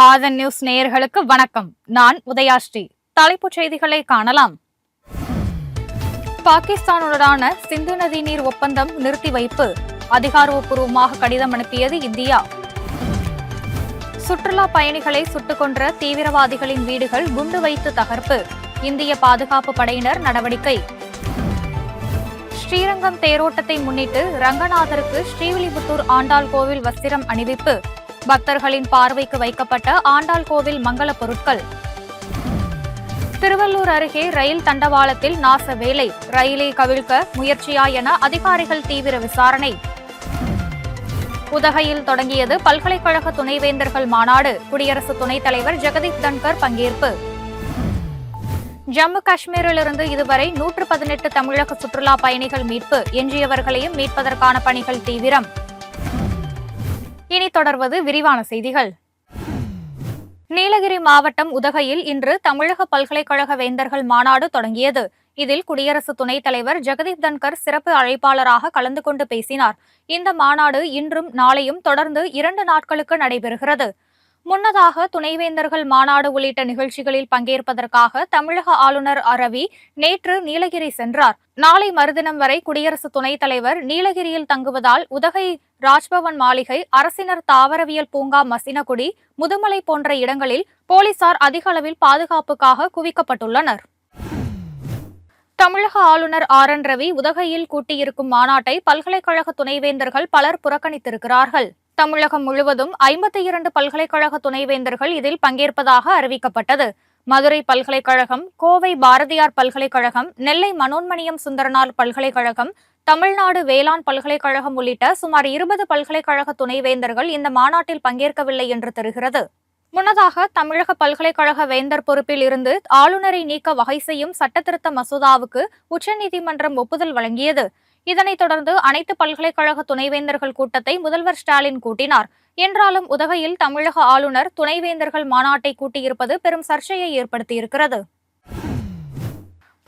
ஆதன் news நேயர்களுக்கு வணக்கம். நான் உதயாஸ்ரீ தலைப்புச் செய்திகளை காணலாம். பாகிஸ்தானுடனான சிந்து நதி நீர் ஒப்பந்தம் நிறுத்தி வைப்பு. அதிகாரப்பூர்வமாக கடிதம் அனுப்பியது இந்தியா. சுற்றுலா பயணிகளை சுட்டுக் கொன்ற தீவிரவாதிகளின் வீடுகள் குண்டு வைத்து தகர்ப்பு. இந்திய பாதுகாப்பு படையினர் நடவடிக்கை. ஸ்ரீரங்கம் தேரோட்டத்தை முன்னிட்டு ரங்கநாதருக்கு ஸ்ரீவில்லிபுத்தூர் ஆண்டாள் கோவில் வஸ்திரம் அணிவிப்பு. பக்தர்களின் பார்வைக்கு வைக்கப்பட்ட ஆண்டாள் கோவில் மங்கள பொருட்கள். திருவள்ளூர் அருகே ரயில் தண்டவாளத்தில் நாச வேலை ரயிலை கவிழ்க்க முயற்சியா என அதிகாரிகள் தீவிர விசாரணை. உதகையில் தொடங்கியது பல்கலைக்கழக துணைவேந்தர்கள் மாநாடு குடியரசு துணைத் தலைவர் ஜெகதீப் தன்கர் பங்கேற்பு. ஜம்மு காஷ்மீரிலிருந்து இதுவரை நூற்று பதினெட்டு தமிழக சுற்றுலா பயணிகள் மீட்பு எஞ்சியவர்களையும் மீட்பதற்கான பணிகள் தீவிரம். இனி தொடர்வது விரிவான செய்திகள். நீலகிரி மாவட்டம் உதகையில் இன்று தமிழக பல்கலைக்கழக வேந்தர்கள் மாநாடு தொடங்கியது. இதில் குடியரசு துணைத் தலைவர் ஜெகதீப் தன்கர் சிறப்பு அழைப்பாளராக கலந்து கொண்டு பேசினார். இந்த மாநாடு இன்றும் நாளையும் தொடர்ந்து இரண்டு நாட்களுக்கு நடைபெறுகிறது. முன்னதாக துணைவேந்தர்கள் மாநாடு உள்ளிட்ட நிகழ்ச்சிகளில் பங்கேற்பதற்காக தமிழக ஆளுநர் அரவி நேற்று நீலகிரி சென்றார். நாளை மறுதினம் வரை குடியரசு துணைத் தலைவர் நீலகிரியில் தங்குவதால் உதகை ராஜ்பவன் மாளிகை அரசினர் தாவரவியல் பூங்கா மசினகுடி முதுமலை போன்ற இடங்களில் போலீசார் அதிக அளவில் பாதுகாப்புக்காக குவிக்கப்பட்டுள்ளனர். தமிழக ஆளுநர் ஆர். என். ரவி உதகையில் கூட்டியிருக்கும் மாநாட்டை பல்கலைக்கழக துணைவேந்தர்கள் பலர் புறக்கணித்திருக்கிறார்கள். தமிழகம் முழுவதும் ஐம்பத்தி இரண்டு பல்கலைக்கழக துணைவேந்தர்கள் இதில் பங்கேற்பதாக அறிவிக்கப்பட்டது. மதுரை பல்கலைக்கழகம் கோவை பாரதியார் பல்கலைக்கழகம் நெல்லை மனோன்மணியம் சுந்தரனார் பல்கலைக்கழகம் தமிழ்நாடு வேளாண் பல்கலைக்கழகம் உள்ளிட்ட சுமார் இருபது பல்கலைக்கழக துணைவேந்தர்கள் இந்த மாநாட்டில் பங்கேற்கவில்லை என்று தெரிகிறது. முன்னதாக தமிழக பல்கலைக்கழக வேந்தர் பொறுப்பில் இருந்து ஆளுநரை நீக்க வகை செய்யும் சட்டத்திருத்த மசோதாவுக்கு உச்சநீதிமன்றம் ஒப்புதல் வழங்கியது. இதனைத் தொடர்ந்து அனைத்து பல்கலைக்கழக துணைவேந்தர்கள் கூட்டத்தை முதல்வர் ஸ்டாலின் கூட்டினார். என்றாலும் உதகையில் தமிழக ஆளுநர் துணைவேந்தர்கள் மாநாட்டை கூட்டியிருப்பது பெரும் சர்ச்சையை ஏற்படுத்தியிருக்கிறது.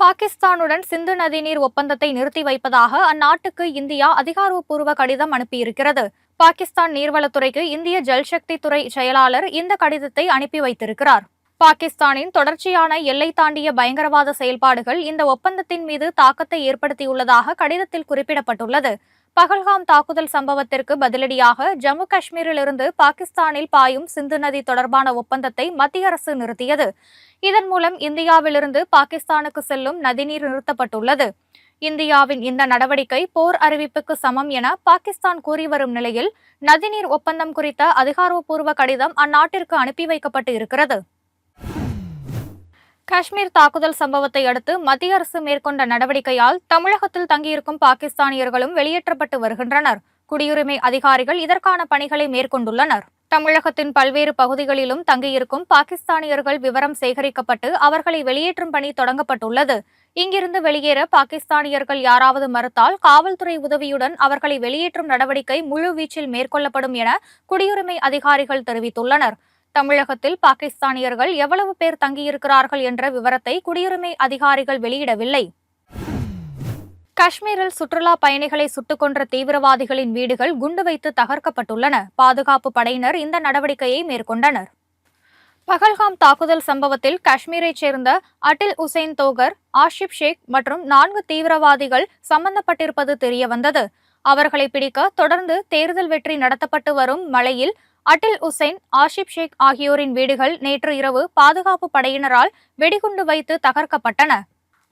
பாகிஸ்தானுடன் சிந்து நதிநீர் ஒப்பந்தத்தை நிறுத்தி வைப்பதாக அந்நாட்டுக்கு இந்தியா அதிகாரப்பூர்வ கடிதம் அனுப்பியிருக்கிறது. பாகிஸ்தான் நீர்வளத்துறைக்கு இந்திய ஜல்சக்தி துறை செயலாளர் இந்த கடிதத்தை அனுப்பி வைத்திருக்கிறார். பாகிஸ்தானின் தொடர்ச்சியான எல்லை தாண்டிய பயங்கரவாத செயல்பாடுகள் இந்த ஒப்பந்தத்தின் மீது தாக்கத்தை ஏற்படுத்தியுள்ளதாக கடிதத்தில் குறிப்பிடப்பட்டுள்ளது. பகல்காம் தாக்குதல் சம்பவத்திற்கு பதிலடியாக ஜம்மு காஷ்மீரிலிருந்து பாகிஸ்தானில் பாயும் சிந்து நதி தொடர்பான ஒப்பந்தத்தை மத்திய அரசு நிறுத்தியது. இதன் மூலம் இந்தியாவிலிருந்து பாகிஸ்தானுக்கு செல்லும் நதிநீர் நிறுத்தப்பட்டுள்ளது. இந்தியாவின் இந்த நடவடிக்கை போர் அறிவிப்புக்கு சமம் என பாகிஸ்தான் கூறி வரும் நிலையில் நதிநீர் ஒப்பந்தம் குறித்த அதிகாரப்பூர்வ கடிதம் அந்நாட்டிற்கு அனுப்பி வைக்கப்பட்டு இருக்கிறது. காஷ்மீர் தாக்குதல் சம்பவத்தை அடுத்து மத்திய அரசு மேற்கொண்ட நடவடிக்கையால் தமிழகத்தில் தங்கியிருக்கும் பாகிஸ்தானியர்களும் வெளியேற்றப்பட்டு வருகின்றனர். குடியுரிமை அதிகாரிகள் இதற்கான பணிகளை மேற்கொண்டுள்ளனர். தமிழகத்தின் பல்வேறு பகுதிகளிலும் தங்கியிருக்கும் பாகிஸ்தானியர்கள் விவரம் சேகரிக்கப்பட்டு அவர்களை வெளியேற்றும் பணி தொடங்கப்பட்டுள்ளது. இங்கிருந்து வெளியேற பாகிஸ்தானியர்கள் யாராவது மறுத்தால் காவல்துறை உதவியுடன் அவர்களை வெளியேற்றும் நடவடிக்கை முழுவீச்சில் மேற்கொள்ளப்படும் என குடியுரிமை அதிகாரிகள் தெரிவித்துள்ளனர். தமிழகத்தில் பாகிஸ்தானியர்கள் எவ்வளவு பேர் தங்கியிருக்கிறார்கள் என்ற விவரத்தை குடியுரிமை அதிகாரிகள் வெளியிடவில்லை. காஷ்மீரில் சுற்றுலா பயணிகளை சுட்டுக் கொன்ற தீவிரவாதிகளின் வீடுகள் குண்டு வைத்து தகர்க்கப்பட்டுள்ளன. பாதுகாப்பு படையினர் இந்த நடவடிக்கையை மேற்கொண்டனர். பகல்காம் தாக்குதல் சம்பவத்தில் காஷ்மீரைச் சேர்ந்த அட்டில் உசைன் தோகர் ஆஷிப் ஷேக் மற்றும் நான்கு தீவிரவாதிகள் சம்பந்தப்பட்டிருப்பது தெரியவந்தது. அவர்களை பிடிக்க தொடர்ந்து தேர்தல் வெற்றி நடத்தப்பட்டு வரும் மழையில் அட்டில் உசைன் ஆஷிப் ஷேக் ஆகியோரின் வீடுகள் நேற்று இரவு பாதுகாப்பு படையினரால் வெடிகுண்டு வைத்து தகர்க்கப்பட்டன.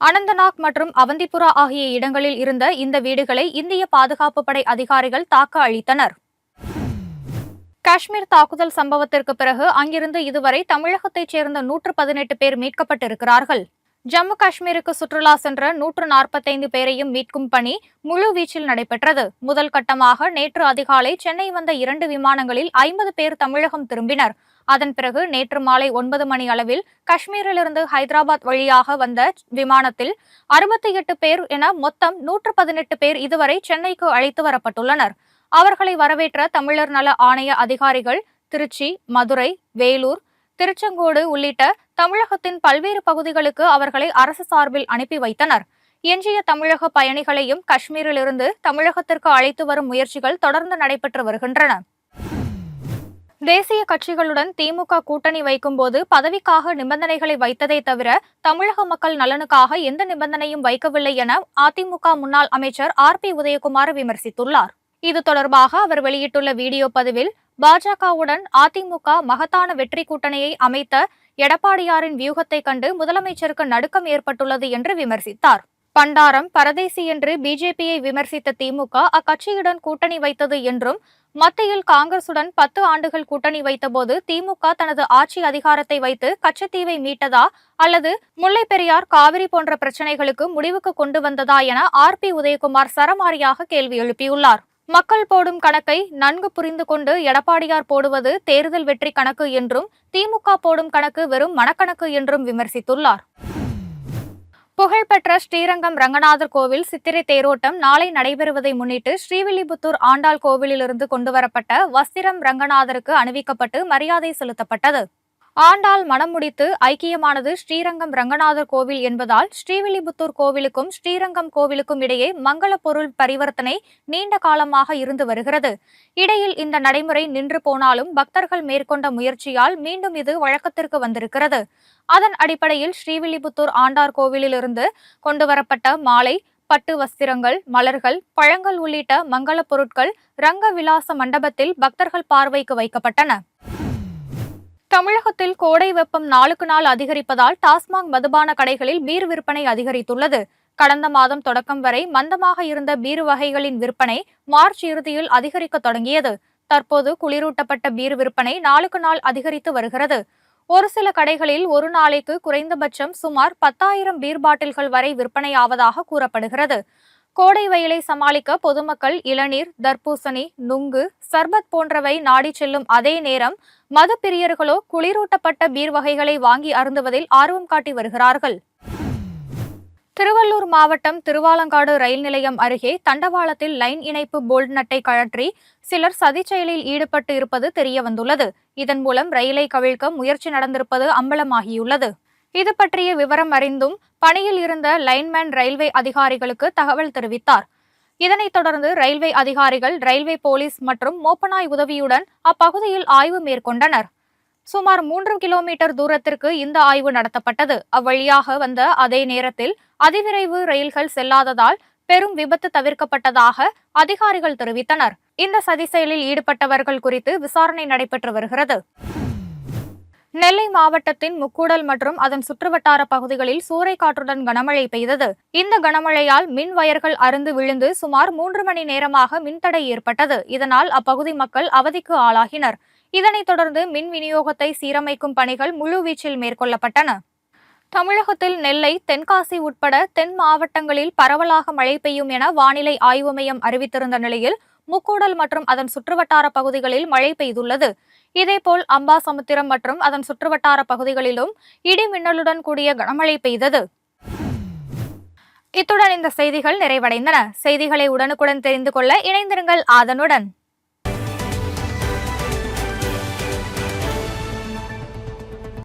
அனந்தநாக் மற்றும் அவந்திபுரா ஆகிய இடங்களில் இருந்த இந்த வீடுகளை இந்திய பாதுகாப்பு படை அதிகாரிகள் தாக்க அளித்தனர் காஷ்மீர் தாக்குதல் சம்பவத்திற்கு பிறகு அங்கிருந்து இதுவரை தமிழகத்தைச் சேர்ந்த நூற்று பதினெட்டு பேர் மீட்கப்பட்டிருக்கிறார்கள். ஜம்மு காஷ்மீருக்கு சுற்றுலா சென்ற நூற்று நாற்பத்தைந்து பேரையும் மீட்கும் பணி முழு வீச்சில் நடைபெற்றது. முதல் கட்டமாக நேற்று அதிகாலை சென்னை வந்த இரண்டு விமானங்களில் ஐம்பது பேர் தமிழகம் திரும்பினர். அதன் பிறகு நேற்று மாலை ஒன்பது மணி அளவில் காஷ்மீரிலிருந்து ஹைதராபாத் வழியாக வந்த விமானத்தில் அறுபத்தி எட்டு பேர் என மொத்தம் நூற்று பதினெட்டு பேர் இதுவரை சென்னைக்கு அழைத்து வரப்பட்டுள்ளனர். அவர்களை வரவேற்ற தமிழர் நல ஆணைய அதிகாரிகள் திருச்சி மதுரை வேலூர் திருச்செங்கோடு உள்ளிட்ட தமிழகத்தின் பல்வேறு பகுதிகளுக்கு அவர்களை அரசு சார்பில் அனுப்பி வைத்தனர். எஞ்சிய தமிழக பயணிகளையும் காஷ்மீரிலிருந்து தமிழகத்திற்கு அழைத்து வரும் முயற்சிகள் தொடர்ந்து நடைபெற்று வருகின்றன. தேசிய கட்சிகளுடன் திமுக கூட்டணி வைக்கும்போது பதவிக்காக நிபந்தனைகளை வைத்ததை தவிர தமிழக மக்கள் நலனுக்காக எந்த நிபந்தனையும் வைக்கவில்லை என அதிமுக முன்னாள் அமைச்சர் ஆர் பி உதயகுமார் விமர்சித்துள்ளார். இது தொடர்பாக அவர் வெளியிட்டுள்ள வீடியோ பதிவில் பாஜகவுடன் அதிமுக மகத்தான வெற்றி கூட்டணியை அமைத்த எடப்பாடியாரின் வியூகத்தை கண்டு முதலமைச்சருக்கு நடுக்கம் ஏற்பட்டுள்ளது என்று விமர்சித்தார். பண்டாரம் பரதேசி என்று பிஜேபியை விமர்சித்த திமுக அக்கட்சியுடன் கூட்டணி வைத்தது என்றும் மத்தியில் காங்கிரசுடன் பத்து ஆண்டுகள் கூட்டணி வைத்தபோது திமுக தனது ஆட்சி அதிகாரத்தை வைத்து கச்சத்தீவை மீட்டதா அல்லது முல்லை பெரியார் காவிரி போன்ற பிரச்சனைகளுக்கு முடிவுக்கு கொண்டு வந்ததா என ஆர் பி உதயகுமார் சரமாரியாக கேள்வி எழுப்பியுள்ளார். மக்கள் போடும் கணக்கை நன்கு புரிந்து கொண்டு எடப்பாடியார் போடுவது தேர்தல் வெற்றி கணக்கு என்றும் திமுக போடும் கணக்கு வெறும் மனக்கணக்கு என்றும் விமர்சித்துள்ளார். புகழ்பெற்ற ஸ்ரீரங்கம் ரங்கநாதர் கோவில் சித்திரை தேரோட்டம் நாளை நடைபெறுவதை முன்னிட்டு ஸ்ரீவில்லிபுத்தூர் ஆண்டாள் கோவிலிலிருந்து கொண்டுவரப்பட்ட வஸ்திரம் ரங்கநாதருக்கு அணிவிக்கப்பட்டு மரியாதை செலுத்தப்பட்டது. ஆண்டாள் மனம் முடித்து ஐக்கியமானது ஸ்ரீரங்கம் ரங்கநாதர் கோவில் என்பதால் ஸ்ரீவில்லிபுத்தூர் கோவிலுக்கும் ஸ்ரீரங்கம் கோவிலுக்கும் இடையே மங்கள பொருள் பரிவர்த்தனை நீண்ட காலமாக இருந்து வருகிறது. இடையில் இந்த நடைமுறை நின்று போனாலும் பக்தர்கள் மேற்கொண்ட முயற்சியால் மீண்டும் இது வழக்கத்திற்கு வந்திருக்கிறது. அதன் அடிப்படையில் ஸ்ரீவில்லிபுத்தூர் ஆண்டார் கோவிலிலிருந்து கொண்டுவரப்பட்ட மாலை பட்டு வஸ்திரங்கள் மலர்கள் பழங்கள் உள்ளிட்ட மங்கள பொருட்கள் ரங்க விலாச மண்டபத்தில் பக்தர்கள் பார்வைக்கு வைக்கப்பட்டன. தமிழகத்தில் கோடை வெப்பம் நாளுக்கு நாள் அதிகரிப்பதால் டாஸ்மாக் மதுபான கடைகளில் பீர் விற்பனை அதிகரித்துள்ளது. கடந்த மாதம் தொடக்கம் வரை மந்தமாக இருந்த பீர் வகைகளின் விற்பனை மார்ச் இறுதியில் அதிகரிக்க தொடங்கியது. தற்போது குளிரூட்டப்பட்ட பீர் விற்பனை நாளுக்கு நாள் அதிகரித்து வருகிறது. ஒரு சில கடைகளில் ஒரு நாளைக்கு குறைந்தபட்சம் சுமார் பத்தாயிரம் பீர் பாட்டில்கள் வரை விற்பனையாவதாக கூறப்படுகிறது. கோடை வெயிலை சமாளிக்க பொதுமக்கள் இளநீர் தர்பூசணி நுங்கு சர்பத் போன்றவை நாடி செல்லும் அதே நேரம் மது பிரியர்களோ குளிரூட்டப்பட்ட பீர் வகைகளை வாங்கி அருந்துவதில் ஆர்வம் காட்டி வருகிறார்கள். திருவள்ளூர் மாவட்டம் திருவாலங்காடு ரயில் நிலையம் அருகே தண்டவாளத்தில் லைன் இணைப்பு போல்ட் நட்டை கழற்றி சிலர் சதிச்செயலில் ஈடுபட்டு இருப்பது தெரியவந்துள்ளது இதன் மூலம் ரயிலை கவிழ்க்க முயற்சி நடந்திருப்பது அம்பலமாகியுள்ளது. இது பற்றிய விவரம் அறிந்தும் பணியில் இருந்த லைன்மேன் ரயில்வே அதிகாரிகளுக்கு தகவல் தெரிவித்தார். இதனைத் தொடர்ந்து ரயில்வே அதிகாரிகள் ரயில்வே போலீஸ் மற்றும் மோப்பனாய் உதவியுடன் அப்பகுதியில் ஆய்வு மேற்கொண்டனர். சுமார் மூன்று கிலோமீட்டர் தூரத்திற்கு இந்த ஆய்வு நடத்தப்பட்டது. அவ்வழியாக வந்த அதே நேரத்தில் அதிவிரைவு ரயில்கள் செல்லாததால் பெரும் விபத்து தவிர்க்கப்பட்டதாக அதிகாரிகள் தெரிவித்தனர். இந்த சதி செயலில் ஈடுபட்டவர்கள் குறித்து விசாரணை நடைபெற்று வருகிறது. நெல்லை மாவட்டத்தின் முக்கூடல் மற்றும் அதன் சுற்றுவட்டார பகுதிகளில் சூறைக்காற்றுடன் கனமழை பெய்தது. இந்த கனமழையால் மின் வயர்கள் அருந்து விழுந்து சுமார் மூன்று மணி நேரமாக மின்தடை ஏற்பட்டது. இதனால் அப்பகுதி மக்கள் அவதிக்கு ஆளாகினர். இதனைத் தொடர்ந்து மின் விநியோகத்தை சீரமைக்கும் பணிகள் முழுவீச்சில் மேற்கொள்ளப்பட்டன. தமிழகத்தில் நெல்லை தென்காசி உட்பட தென் மாவட்டங்களில் பரவலாக மழை பெய்யும் என வானிலை ஆய்வு மையம் அறிவித்திருந்த நிலையில் முக்கூடல் மற்றும் அதன் சுற்றுவட்டார பகுதிகளில் மழை பெய்துள்ளது. இதேபோல் அம்பாசமுத்திரம் மற்றும் அதன் சுற்றுவட்டார பகுதிகளிலும் இடி மின்னலுடன் கூடிய கனமழை பெய்தது. இத்துடன் இந்த செய்திகள் நிறைவடைந்தன. செய்திகளை உடனுக்குடன் தெரிந்து கொள்ள இணைந்திருங்கள் ஆதனுடன்.